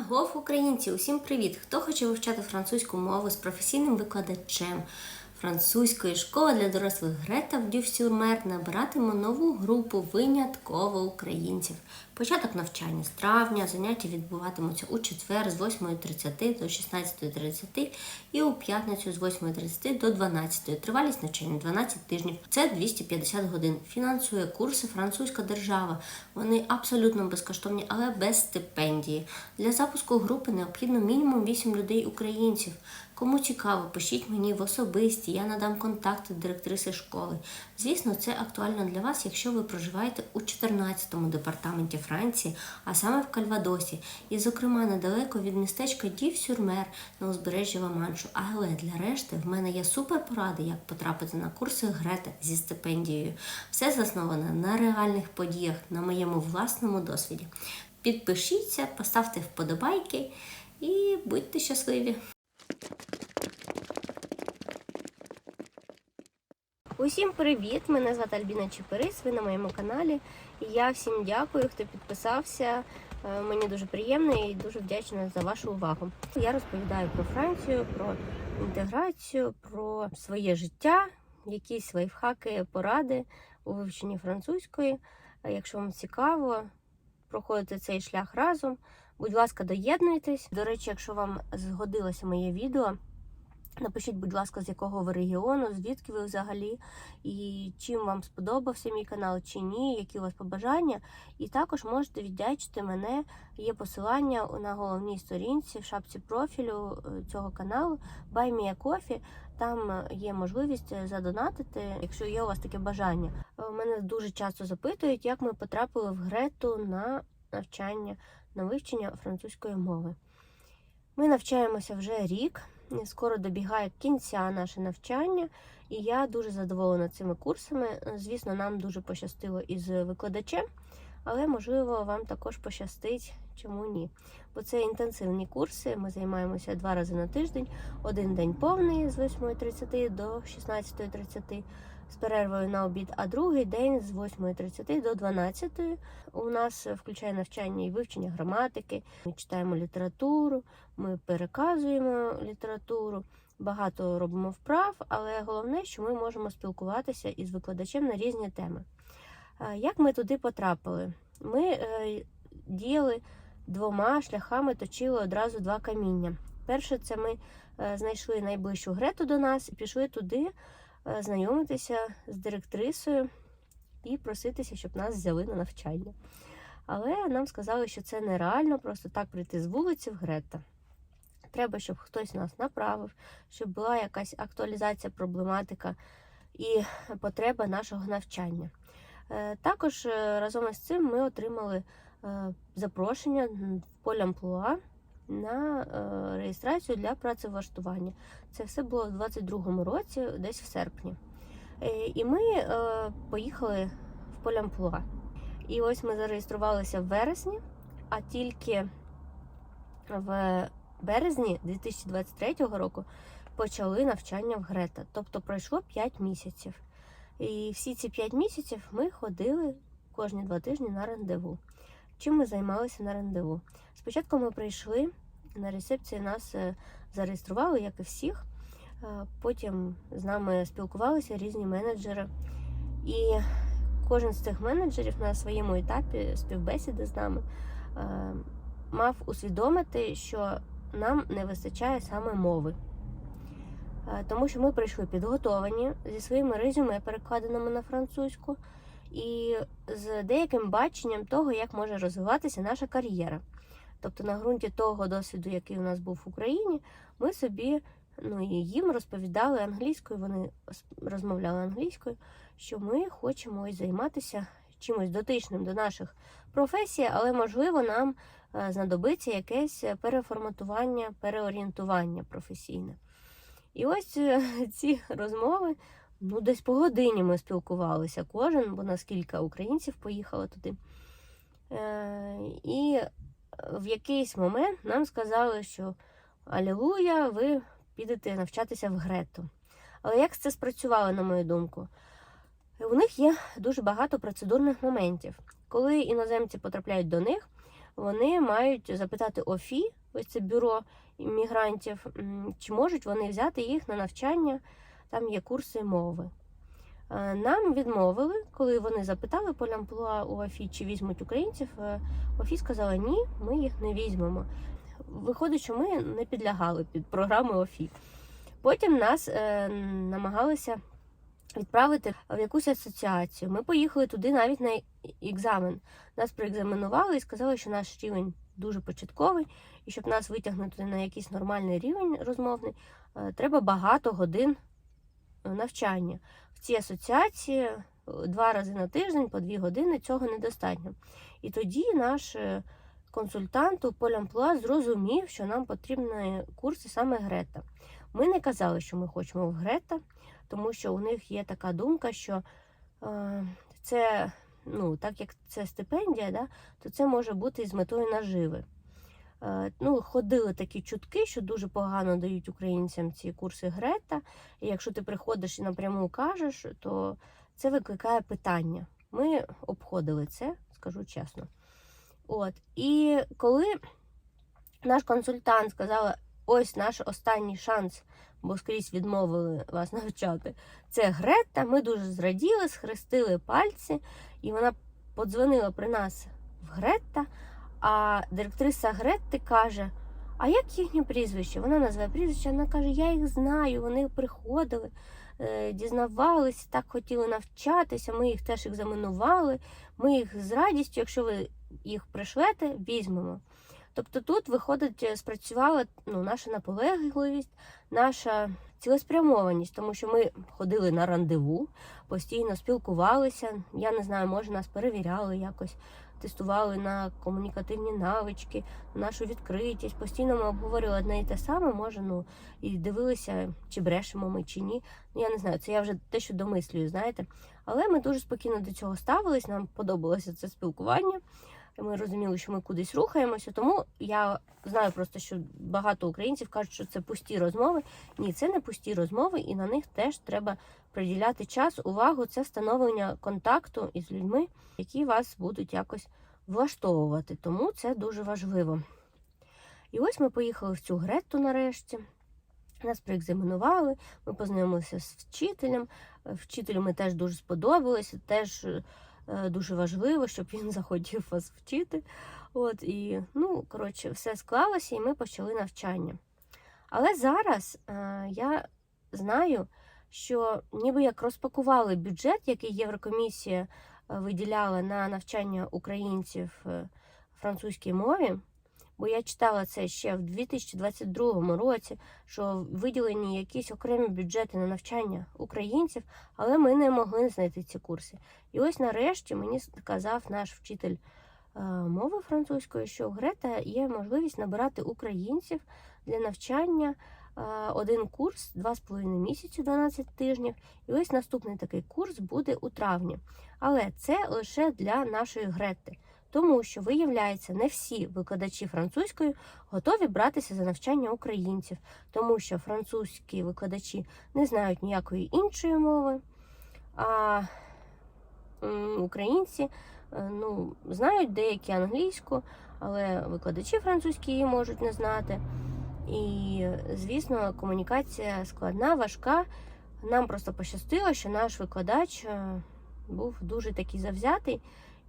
Агов, українці! Усім привіт! Хто хоче вивчати французьку мову з професійним викладачем французької школи для дорослих Грета в Дюфсюрмер набиратиме нову групу винятково українців. Початок навчання з травня, заняття відбуватимуться у четвер з 8.30 до 16.30 і у п'ятницю з 8.30 до 12. Тривалість навчання 12 тижнів. Це 250 годин. Фінансує курси французька держава. Вони абсолютно безкоштовні, але без стипендії. Для запуску групи необхідно мінімум 8 людей українців. Кому цікаво, пишіть мені в особисті, я надам контакти директриси школи. Звісно, це актуально для вас, якщо ви проживаєте у 14-му департаменті Франції, а саме в Кальвадосі, і, зокрема, недалеко від містечка Дів-Сюрмер на узбережжі Ла-Маншу. Але для решти в мене є супер поради, як потрапити на курси Грета зі стипендією. Все засноване на реальних подіях, на моєму власному досвіді. Підпишіться, поставте вподобайки і будьте щасливі! Усім привіт! Мене звати Альбіна Чепирис, ви на моєму каналі. І я всім дякую, хто підписався. Е, Мені дуже приємно і дуже вдячна за вашу увагу. Я розповідаю про Францію, про інтеграцію, про своє життя, якісь лайфхаки, поради у вивченні французької. Е, Якщо вам цікаво, проходити цей шлях разом. Будь ласка, доєднуйтесь. До речі, якщо вам згодилося моє відео, напишіть, будь ласка, з якого ви регіону, звідки ви взагалі, і чим вам сподобався мій канал чи ні, які у вас побажання. І також можете віддячити мене. Є посилання на головній сторінці в шапці профілю е, цього каналу Buy Me a Coffee. Там е, є можливість задонатити, якщо є у вас таке бажання. Е, Мене дуже часто запитують, як ми потрапили в Грету на навчання, на вивчення французької мови. Ми навчаємося вже рік, скоро добігає кінця наше навчання, і я дуже задоволена цими курсами. Звісно, нам дуже пощастило із викладачем, але можливо вам також пощастить, чому ні. Бо це інтенсивні курси. Ми займаємося два рази на тиждень, один день повний з 8.30 до 16.30 з перервою на обід, а другий день з 8.30 до 12. У нас включає навчання і вивчення граматики. Ми читаємо літературу, ми переказуємо літературу, багато робимо вправ, але головне, що ми можемо спілкуватися із викладачем на різні теми. Як ми туди потрапили? Ми е, діяли двома шляхами, точили одразу два каміння. Перше, це ми е, знайшли найближчу грету до нас і пішли туди знайомитися з директрисою і проситися, щоб нас взяли на навчання. Але нам сказали, що це нереально просто так прийти з вулиці в Грета. Треба, щоб хтось нас направив, щоб була якась актуалізація проблематика і потреба нашого навчання. Е, Також е, разом із цим ми отримали е, запрошення в поле амплуа на е, реєстрацію для працевлаштування. Це все було в 22-му році, десь в серпні. Е, І ми е, поїхали в поле амплуа. І ось ми зареєструвалися в вересні, а тільки в березні 2023 року почали навчання в Грета. Тобто пройшло 5 місяців. І всі ці 5 місяців ми ходили кожні два тижні на рандеву. Чим ми займалися на рандеву? Спочатку ми прийшли на рецепції, нас е, зареєстрували, як і всіх. Е, Потім з нами спілкувалися різні менеджери. І кожен з цих менеджерів на своєму етапі співбесіди з нами е, мав усвідомити, що нам не вистачає саме мови. Тому що ми прийшли підготовані зі своїми резюме, перекладеними на французьку, і з деяким баченням того, як може розвиватися наша кар'єра. Тобто, на ґрунті того досвіду, який у нас був в Україні, ми собі ну і їм розповідали англійською, вони розмовляли англійською, що ми хочемо ось займатися чимось дотичним до наших професій, але можливо нам е, знадобиться якесь переформатування, переорієнтування професійне. І ось е, ці розмови, ну, десь по годині ми спілкувалися кожен, бо наскільки українців поїхало туди. Е, і в якийсь момент нам сказали, що Алілуя, ви підете навчатися в Грету. Але як це спрацювало, на мою думку? У них є дуже багато процедурних моментів. Коли іноземці потрапляють до них, вони мають запитати ОФІ, ось це бюро іммігрантів, чи можуть вони взяти їх на навчання, там є курси мови. Е, Нам відмовили, коли вони запитали по Лямплуа у ОФІ, чи візьмуть українців. е, ОФІ сказала ні, ми їх не візьмемо. Виходить, що ми не підлягали під програму ОФІ. Потім нас е, намагалися відправити в якусь асоціацію. Ми поїхали туди навіть на екзамен. Нас проекзаменували і сказали, що наш рівень дуже початковий, і щоб нас витягнути на якийсь нормальний рівень розмовний, е, треба багато годин навчання. В цій асоціації е, два рази на тиждень по дві години цього недостатньо. І тоді наш е, консультант у Полямплуа зрозумів, що нам потрібні курси саме Грета. Ми не казали, що ми хочемо в Грета, тому що у них є така думка, що е, це, ну, так як це стипендія, да, то це може бути з метою наживи. Е, ну, ходили такі чутки, що дуже погано дають українцям ці курси Грета. І якщо ти приходиш і напряму кажеш, то це викликає питання. Ми обходили це, скажу чесно. От. І коли наш консультант сказала, ось наш останній шанс, бо скрізь відмовили вас навчати, це Грета, ми дуже зраділи, схрестили пальці, і вона подзвонила при нас в Гретта, а директриса Гретти каже: А як їхнє прізвище? Вона називає прізвище, вона каже, я їх знаю, вони приходили, е, дізнавались, так хотіли навчатися, ми їх теж екзаменували, ми їх з радістю, якщо ви їх пришлете, візьмемо. Тобто тут виходить, е, спрацювала ну, наша наполегливість, наша цілеспрямованість, тому що ми ходили на рандеву, постійно спілкувалися. Я не знаю, може нас перевіряли якось, тестували на комунікативні навички, нашу відкритість. Постійно ми обговорювали одне і те саме, може, ну і дивилися, чи брешемо ми, чи ні. Ну, я не знаю, це я вже те, що домислюю, знаєте. Але ми дуже спокійно до цього ставились, нам подобалося це спілкування. Ми розуміли, що ми кудись рухаємося, тому я знаю просто, що багато українців кажуть, що це пусті розмови. Ні, це не пусті розмови, і на них теж треба приділяти час, увагу. Це встановлення контакту із людьми, які вас будуть якось влаштовувати. Тому це дуже важливо. І ось ми поїхали в цю Гретту нарешті. Нас проекзаменували, ми познайомилися з вчителем. Вчителю ми теж дуже сподобалися, теж дуже важливо, щоб він захотів вас вчити. От і ну, коротше, все склалося, і ми почали навчання. Але зараз е, я знаю, що ніби як розпакували бюджет, який Єврокомісія е, виділяла на навчання українців е, французькій мові. Бо я читала це ще в 2022 році, що виділені якісь окремі бюджети на навчання українців, але ми не могли знайти ці курси. І ось нарешті мені сказав наш вчитель е, мови французької, що у Грета є можливість набирати українців для навчання. е, Один курс 2,5 місяці, 12 тижнів, і ось наступний такий курс буде у травні. Але це лише для нашої Грети. Тому що, виявляється, не всі викладачі французької готові братися за навчання українців, тому що французькі викладачі не знають ніякої іншої мови, а українці е, ну, знають деякі англійську, але викладачі французькі її можуть не знати. І, звісно, комунікація складна, важка. Нам просто пощастило, що наш викладач е, був дуже такий завзятий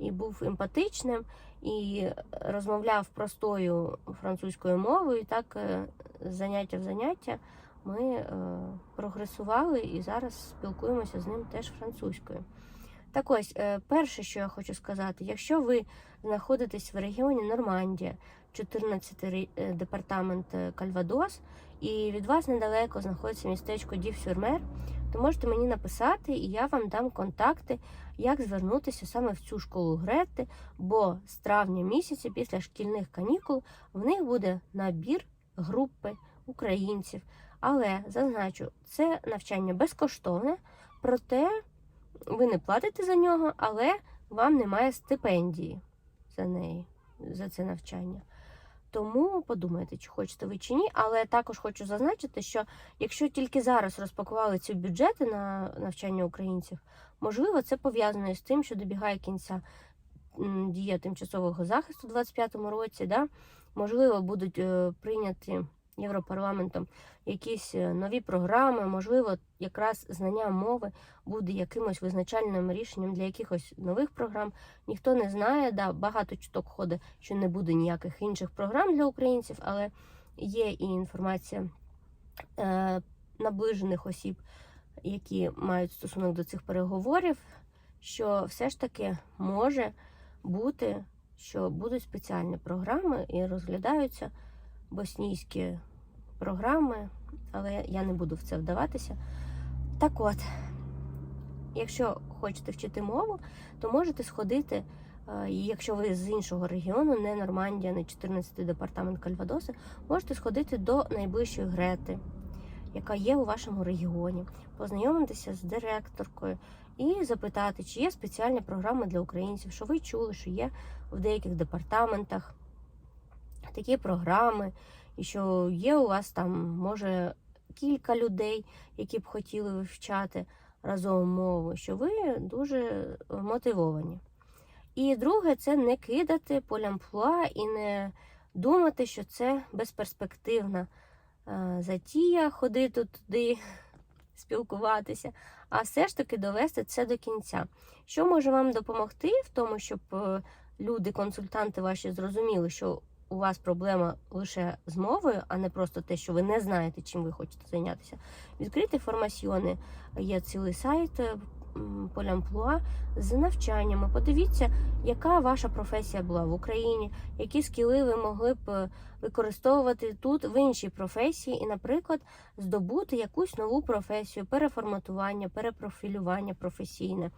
і був емпатичним, і розмовляв простою французькою мовою. І так е, заняття в заняття ми е, прогресували і зараз спілкуємося з ним теж французькою. Так ось, е, перше, що я хочу сказати, якщо ви знаходитесь в регіоні Нормандія, 14 й е, департамент Кальвадос, і від вас недалеко знаходиться містечко Дів-Сюрмер, то можете мені написати, і я вам дам контакти, як звернутися саме в цю школу Грети, бо з травня місяця, після шкільних канікул, в них буде набір групи українців. Але зазначу, це навчання безкоштовне, проте ви не платите за нього, але вам немає стипендії за неї, за це навчання. Тому подумайте, чи хочете ви чи ні. Але також хочу зазначити, що якщо тільки зараз розпакували ці бюджети на навчання українців, можливо, це пов'язано з тим, що добігає кінця дія тимчасового захисту у 2025 році. Да? Можливо, будуть е, прийняті Європарламентом якісь е, нові програми, можливо, якраз знання мови буде якимось визначальним рішенням для якихось нових програм. Ніхто не знає, да, багато чуток ходить, що не буде ніяких інших програм для українців, але є і інформація е, наближених осіб, які мають стосунок до цих переговорів, що все ж таки може бути, що будуть спеціальні програми і розглядаються боснійські програми, але я не буду в це вдаватися. Так от, якщо хочете вчити мову, то можете сходити, е, якщо ви з іншого регіону, не Нормандія, не 14 департамент Кальвадоси, можете сходити до найближчої Грети, яка є у вашому регіоні, познайомитися з директоркою і запитати, чи є спеціальні програми для українців, що ви чули, що є в деяких департаментах такі програми, і що є у вас там, може, кілька людей, які б хотіли вивчати разом мову, що ви дуже мотивовані. І друге, це не кидати полямплуа і не думати, що це безперспективна е, затія ходити туди, спілкуватися, а все ж таки довести це до кінця. Що може вам допомогти в тому, щоб е, люди, консультанти ваші зрозуміли, що у вас проблема лише з мовою, а не просто те, що ви не знаєте, чим ви хочете зайнятися. Відкрити формасьйони. Є цілий сайт е, Полямплуа з навчаннями. Подивіться, яка ваша професія була в Україні, які скіли ви могли б е, використовувати тут в іншій професії, і, наприклад, здобути якусь нову професію, переформатування, перепрофілювання професійне.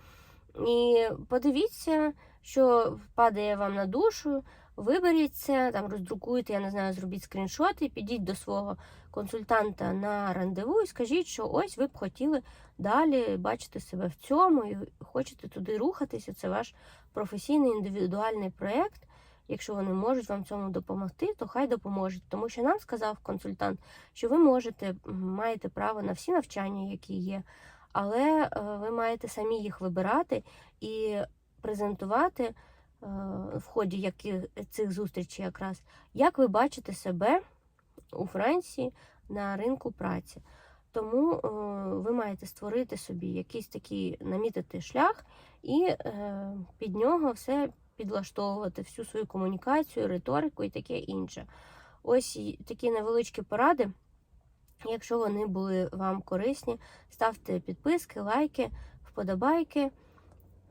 І подивіться, що падає вам на душу. Виберіть це, там роздрукуйте, я не знаю, зробіть скріншоти, підіть до свого консультанта на рандеву і скажіть, що ось ви б хотіли далі бачити себе в цьому і хочете туди рухатися. Це ваш професійний індивідуальний проєкт. Якщо вони можуть вам цьому допомогти, то хай допоможуть. Тому що нам сказав консультант, що ви можете, маєте право на всі навчання, які є, але е, ви маєте самі їх вибирати і презентувати е, в ході цих зустрічей якраз, як ви бачите себе у Франції на ринку праці. Тому е, ви маєте створити собі якийсь такий намітити шлях і під нього все підлаштовувати, всю свою комунікацію, риторику і таке інше. Ось такі невеличкі поради. Якщо вони були вам корисні, ставте підписки, лайки, вподобайки.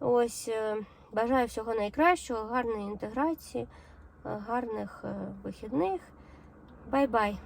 Ось е, бажаю всього найкращого, гарної інтеграції, е, гарних е, вихідних. Бай-бай!